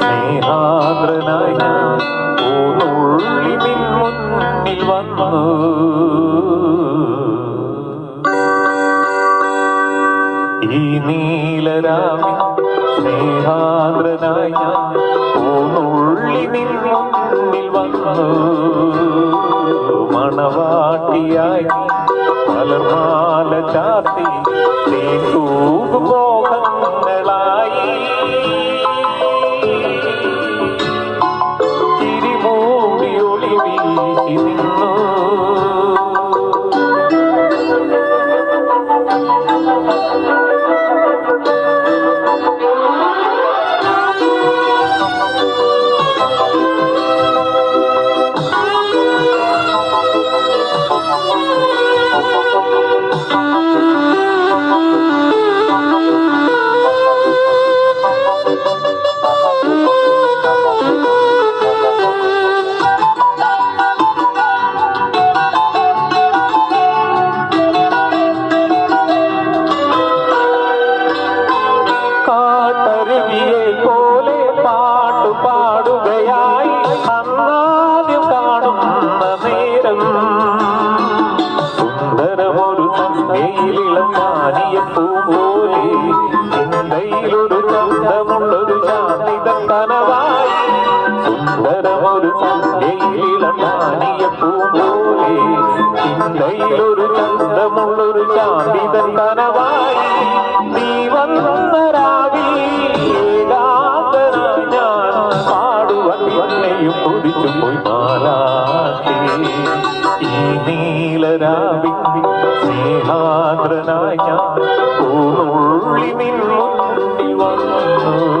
സ്നേഹാദ്രനായി ഞാൻ ഊന്നുള്ളി നിൻ മുന്നിൽ വന്നു. ഈ നീലരാമി സ്നേഹാദ്രനായി ഞാൻ ഊന്നുള്ളി നിൻ വന്നു. മണവാട്ടിയായി മലർമാല ചാത്തി നീ തൂകുപോകം ಕಾತರಿವಿಯೇ ಕೋಲೆ ಪಾಟು ಪಾಡುಗಯಾಯಿ ಅನ್ನ സന്ധ്യയിലിളമാനിയ പൂപോലെ ചിന്തയിലൊരു ചന്തമുള്ളൊരു ശാന്തിത കനവായി സുന്ദരമൊരു സന്ധ്യയിലിളമാനിയ പൂപോലെ ചിന്തയിലൊരു ചന്തമുള്ളൊരു ശാന്തിത നീ വന്ന രാവിൽ ഞാൻ പാടുവാൻ പിന്നെയും കുതിച്ചു പോയി മാലാ ഈ നീലരാവിൻ സ്നേഹാദ്രനായി ഞാൻ പൂനുള്ളി നിൻ മുന്നിൽ വന്നു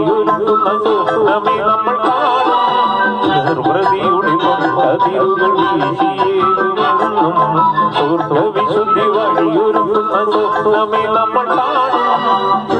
സ്വപ്നവിശുദ്ധി വഴിയൊരുക്കുന്ന സ്വപ്നമേ നമ്മൾ കാണും നിർവൃതിയുടെ ചതിരുകൾ വീശിയേറുമെന്നും സ്വപ്നവിശുദ്ധി വഴിയൊരുക്കുന്ന സ്വപ്നമേ നമ്മൾ കാണും